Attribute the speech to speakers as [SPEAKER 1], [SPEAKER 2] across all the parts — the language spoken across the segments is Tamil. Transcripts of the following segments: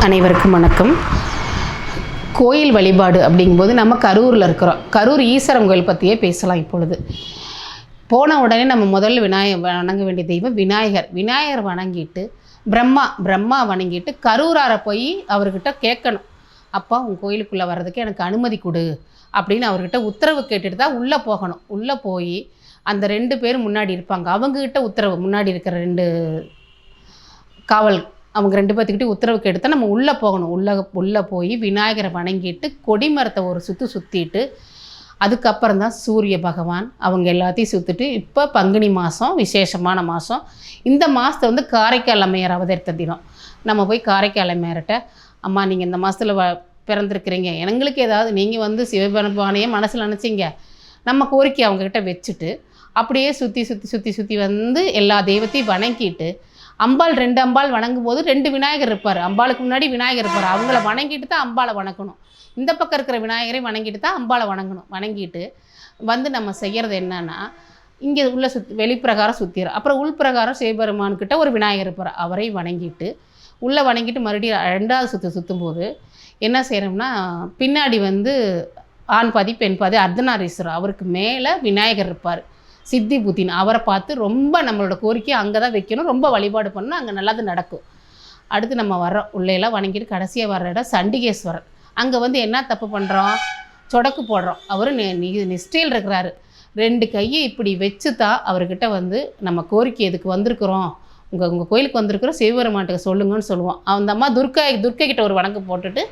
[SPEAKER 1] அனைவருக்கும் வணக்கம். கோயில் வழிபாடு அப்படிங்கும்போது நம்ம கரூரில் இருக்கிறோம். கரூர் ஈஸ்வரன் கோயில் பற்றியே பேசலாம் இப்பொழுது. போன உடனே நம்ம முதல்ல விநாயகர் வணங்க வேண்டிய தெய்வம் விநாயகர். விநாயகர் வணங்கிட்டு பிரம்மா பிரம்மா வணங்கிட்டு கரூராரை போய் அவர்கிட்ட கேட்கணும். அப்பா உன் கோயிலுக்குள்ளே வர்றதுக்கு எனக்கு அனுமதி கொடு அப்படின்னு அவர்கிட்ட உத்தரவு கேட்டுட்டு தான் உள்ளே போகணும். உள்ளே போய் அந்த ரெண்டு பேர் முன்னாடி இருப்பாங்க. அவங்கக்கிட்ட உத்தரவு முன்னாடி இருக்கிற ரெண்டு காவல் அவங்க ரெண்டு பேர்த்துக்கிட்டே உத்தரவு கேட்டு தான் நம்ம உள்ளே போகணும். உள்ளே உள்ளே போய் விநாயகரை வணங்கிட்டு கொடிமரத்தை ஒரு சுற்று சுற்றிட்டு அதுக்கப்புறம் தான் சூரிய பகவான் அவங்க எல்லாத்தையும் சுற்றிட்டு இப்போ பங்குனி மாதம் விசேஷமான மாதம் இந்த மாதத்தை வந்து காரைக்கால் அம்மையார் அவதரித்த தினம். நம்ம போய் காரைக்கால் அம்மையார்கிட்ட அம்மா நீங்கள் இந்த மாதத்தில் வ பிறந்திருக்கிறீங்க. எங்களுக்கு ஏதாவது நீங்கள் வந்து சிவபெருமானையே மனசில் நினச்சிங்க. நம்ம கோரிக்கை அவங்கக்கிட்ட வச்சுட்டு அப்படியே சுற்றி சுற்றி சுற்றி சுற்றி வந்து எல்லா தெய்வத்தையும் வணங்கிட்டு அம்பாள் ரெண்டு அம்பாள் வணங்கும் போது ரெண்டு விநாயகர் இருப்பார். அம்பாளுக்கு முன்னாடி விநாயகர் இருப்பார். அவங்கள வணங்கிட்டு தான் அம்பாளை வணங்கணும் இந்த பக்கம் இருக்கிற விநாயகரை வணங்கிட்டு தான் அம்பாளை வணங்கணும். வணங்கிட்டு வந்து நம்ம செய்கிறது என்னென்னா இங்கே உள்ள சுத் வெளிப்பிரகாரம் சுற்றிடுறோம் அப்புறம் உள்பிரகாரம் சிவபெருமான்கிட்ட ஒரு விநாயகர் இருப்பார். அவரை வணங்கிட்டு உள்ளே வணங்கிட்டு மறுபடியும் ரெண்டாவது சுற்று சுற்றும் போது என்ன செய்கிறோம்னா பின்னாடி வந்து ஆண் பாதி பெண் பாதி அர்த்தநாரீஸ்வரர் அவருக்கு மேலே விநாயகர் இருப்பார். சித்தி புத்தின் அவரை பார்த்து ரொம்ப நம்மளோட கோரிக்கையை அங்கே தான் வைக்கணும் ரொம்ப வழிபாடு பண்ணால் அங்கே நல்லது நடக்கும். அடுத்து நம்ம வரோம் உள்ளேலாம் வணங்கிட்டு கடைசியாக வர்ற இடம் சண்டிகேஸ்வரர். அங்கே வந்து என்ன தப்பு பண்ணுறோம் சொடக்கு போடுறோம். அவர் நிஷ்டையில் இருக்கிறாரு. ரெண்டு கையை இப்படி வச்சு தான் அவர்கிட்ட வந்து நம்ம கோரிக்கை எதுக்கு வந்திருக்கிறோம்? உங்கள் உங்கள் கோயிலுக்கு வந்திருக்கிறோம் சிவபெருமான்கிட்ட சொல்லுங்கன்னு சொல்லுவோம் அந்த அம்மா துர்கா துர்க்கை கிட்ட ஒரு வணக்கம் போட்டுட்டு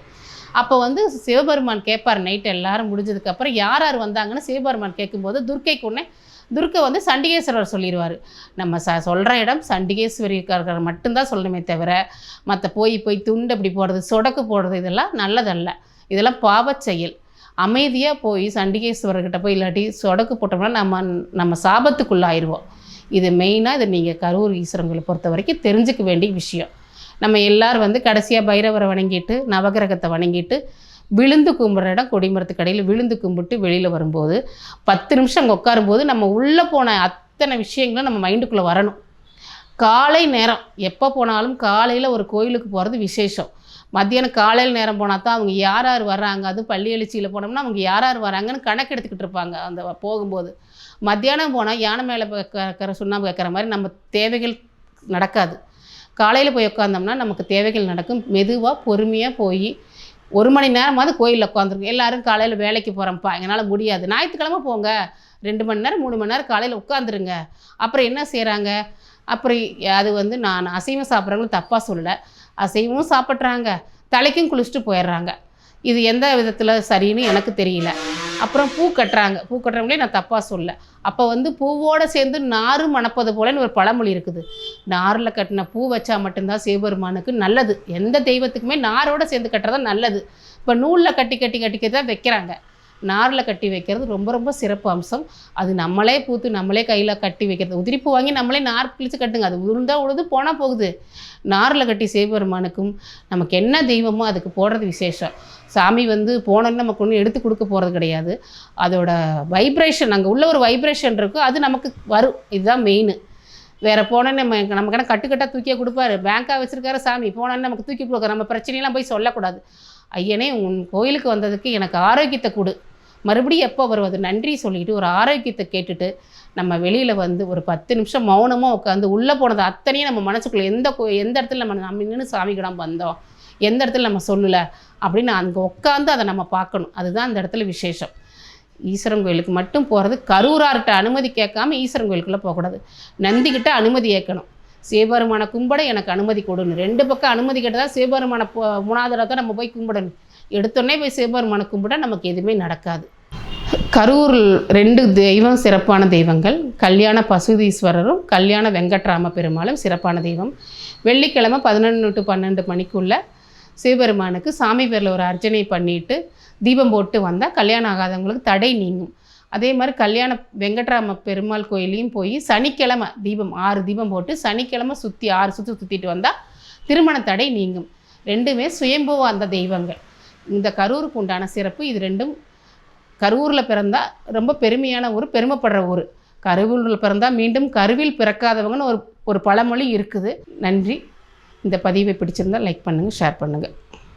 [SPEAKER 1] அப்போ வந்து சிவபெருமான் கேட்பார் நைட்டு எல்லாரும் முடிஞ்சதுக்கப்புறம் யார் யார் வந்தாங்கன்னு சிவபெருமான் கேட்கும்போது துர்க்கைக்கு உடனே துர்க்கை வந்து சண்டிகேஸ்வரர் சொல்லிடுவார் நம்ம ச சொல்கிற இடம் சண்டிகேஸ்வரி இருக்கிற மட்டும்தான் சொல்லணுமே தவிர மற்ற போய் போய் துண்டு அப்படி போடுறது சொடக்கு போடுறது இதெல்லாம் நல்லதல்ல. இதெல்லாம் பாவச் செயல். அமைதியாக போய் சண்டிகேஸ்வரர்கிட்ட போய் இல்லாட்டி சொடக்கு போட்டோம்னா நம்ம நம்ம சாபத்துக்குள்ளாயிடுவோம் இது மெயினாக இது நீங்கள் கரூர் ஈஸ்வரங்களை பொறுத்த வரைக்கும் தெரிஞ்சுக்க வேண்டிய விஷயம். நம்ம எல்லோரும் வந்து கடைசியாக பைரவரை வணங்கிட்டு நவகிரகத்தை வணங்கிட்டு விழுந்து கும்பிட்ற இடம் கொடிமரத்து கடையில் விழுந்து கும்பிட்டு வெளியில் வரும்போது பத்து நிமிஷம் அங்கே உட்காரும்போது நம்ம உள்ளே போன அத்தனை விஷயங்களும் நம்ம மைண்டுக்குள்ளே வரணும். காலை நேரம் எப்போ போனாலும் காலையில் ஒரு கோயிலுக்கு போகிறது விசேஷம். மத்தியானம் காலையில் நேரம் போனால் தான் அவங்க யார் யார் வர்றாங்க? அது பள்ளி எழுச்சியில் போனோம்னா அவங்க யார் யார் வராங்கன்னு கணக்கு எடுத்துக்கிட்டு இருப்பாங்க. அந்த போகும்போது. மத்தியானம் போனால் யானை மேலே வைக்கிற சுண்ணாம்பு கேட்குற மாதிரி நம்ம தேவைகள் நடக்காது. காலையில் போய் உட்காந்தோம்னா நமக்கு தேவைகள் நடக்கும். மெதுவாக பொறுமையாக போய் ஒரு மணி நேரமாவது கோயிலில் உட்காந்துருக்கும் எல்லாரும் காலையில் வேலைக்கு போகிறோம்ப்பா எங்களால் முடியாது. ஞாயிற்றுக்கிழமை போங்க. ரெண்டு மணி நேரம் மூணு மணி நேரம் காலையில் உட்காந்துருங்க அப்புறம் என்ன செய்கிறாங்க அப்புறம் அது வந்து நான் அசைவம் சாப்பிட்றவங்களும் தப்பாக சொல்லலை. அசைவமும் சாப்பிட்றாங்க. தலைக்கும் குளிச்சுட்டு போயிடுறாங்க. இது எந்த விதத்தில் சரின்னு எனக்கு தெரியல. அப்புறம் பூ கட்டுறாங்க. பூ கட்டுறவங்களே நான் தப்பாக சொல்ல அப்போ வந்து பூவோடு சேர்ந்து நாறு மணப்பது போலன்னு ஒரு பழமொழி இருக்குது. நாரில் கட்டின பூ வச்சா மட்டும்தான் சிவபெருமானுக்கு நல்லது. எந்த தெய்வத்துக்குமே நாரோட சேர்ந்து கட்டுறதா நல்லது. இப்போ நூலில் கட்டி கட்டி கட்டிக்க தான் வைக்கிறாங்க. நாரில் கட்டி வைக்கிறது ரொம்ப ரொம்ப சிறப்பு அம்சம். அது நம்மளே பூத்து நம்மளே கையில் கட்டி வைக்கிறது. உதிரிப்பு வாங்கி நம்மளே நார் கிழிச்சு கட்டுங்க. அது உருண்டா உழுது போனால் போகுது. நாரில் கட்டி சிவபெருமானுக்கும் நமக்கு என்ன தெய்வமோ அதுக்கு போடுறது விசேஷம். சாமி வந்து போனோன்னு நமக்கு ஒன்றும் எடுத்து கொடுக்க போகிறது கிடையாது. அதோட வைப்ரேஷன் அங்கே உள்ள ஒரு வைப்ரேஷன் இருக்கும் அது நமக்கு வரும். இதுதான் மெயின் வேறு போனோன்னு நம்ம நமக்கான கட்டுக்கட்டாக தூக்கியே கொடுப்பாரு. பேங்காக வச்சுருக்காரு சாமி. போனோன்னு நமக்கு தூக்கி கொடுக்க நம்ம பிரச்சனையெல்லாம் போய் சொல்லக்கூடாது. ஐயனே உன் கோயிலுக்கு வந்ததுக்கு எனக்கு ஆரோக்கியத்தை கொடு. மறுபடியும் எப்போ வருவது? நன்றி சொல்லிட்டு ஒரு ஆரோக்கியத்தை கேட்டுட்டு நம்ம வெளியில் வந்து ஒரு பத்து நிமிஷம் மௌனமாக உட்காந்து உள்ளே போனது அத்தனையும் நம்ம மனசுக்குள்ளே எந்த கோ எந்த இடத்துல நம்ம நம்ம நின்று சாமிக்கிடம் வந்தோம்? எந்த இடத்துல நம்ம சொல்லலை? அப்படின்னு அங்கே உட்காந்து அதை நம்ம பார்க்கணும். அதுதான் அந்த இடத்துல விசேஷம். ஈஸ்வரன் கோயிலுக்கு மட்டும் போகிறது கரூரார்கிட்ட அனுமதி கேட்காம ஈஸ்வரன் கோயிலுக்குள்ளே போகக்கூடாது. நந்திக்கிட்ட அனுமதி ஏற்கணும். சிவபெருமான கும்பிட எனக்கு அனுமதி கொடுன்னு. ரெண்டு பக்கம் அனுமதி கேட்டதா சிவபெருமான மூணாவது இடத்த நம்ம போய் கும்பிடணும். எடுத்தோடனே போய் சிவபெருமானை கும்பிட்டா நமக்கு எதுவுமே நடக்காது. கரூர் ரெண்டு தெய்வம் சிறப்பான தெய்வங்கள். கல்யாண பசுதீஸ்வரரும் கல்யாண வெங்கட்ராம பெருமாளும் சிறப்பான தெய்வம். வெள்ளிக்கிழமை பதினொன்று டு பன்னெண்டு மணிக்குள்ளே சிவபெருமானுக்கு சாமி பேரில் ஒரு அர்ச்சனை பண்ணிட்டு தீபம் போட்டு வந்தால் கல்யாணம் ஆகாதவங்களுக்கு தடை நீங்கும். அதே மாதிரி கல்யாண வெங்கட்ராம பெருமாள் கோயிலையும் போய் சனிக்கிழமை தீபம் ஆறு தீபம் போட்டு சனிக்கிழமை சுற்றி ஆறு சுற்றி சுற்றிட்டு வந்தால் திருமண தடை நீங்கும். ரெண்டுமே சுயம்புவ அந்த தெய்வங்கள். இந்த கரூருக்கு உண்டான சிறப்பு இது ரெண்டும் கரூரில் பிறந்தால் ரொம்ப பெருமையான ஊர் பெருமைப்படுற ஊர். கருவில் பிறந்தால் மீண்டும் கருவில் பிறக்காதவங்கன்னு ஒரு ஒரு பழமொழி இருக்குது. நன்றி. இந்த பதிவை பிடிச்சிருந்தால் லைக் பண்ணுங்கள் ஷேர் பண்ணுங்கள்